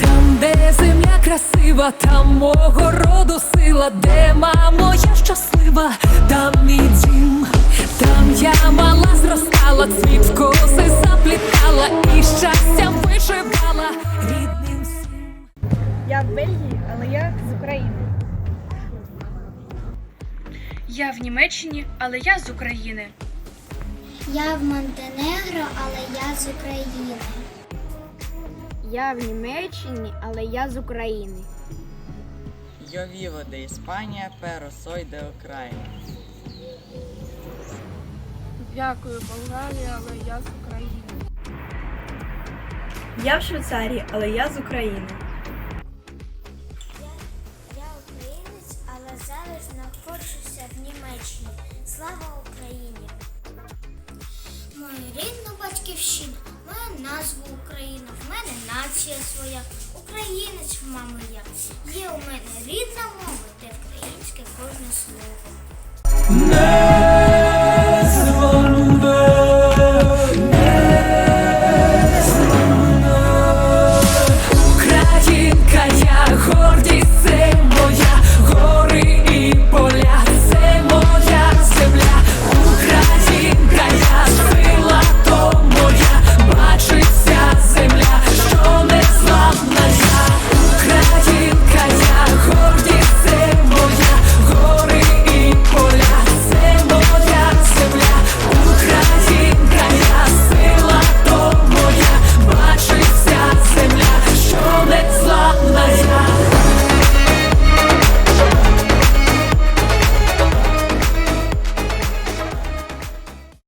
Там, де земля красива, там мого роду сила, де мамо, я щаслива, там мій дім, там я мала зростала, цвіт в коси заплітала і щастям вишивала рідним всім. Я в Бельгії, але я з України. Я в Німеччині, але я з України. Я в Монтенегро, але я з України. Я в Німеччині, але я з України. Vivo de España, pero soy de Ucrania. Дякую, Болгарія, але я з України. Я в Швейцарії, але я з України. Я українець, але зараз знаходжуся в Німеччині. Слава Україні! Мою рідну батьківщину, мою назву Україна, в мене нація своя, українець, мама я. Є у мене рідна мова, де українське кожне слово.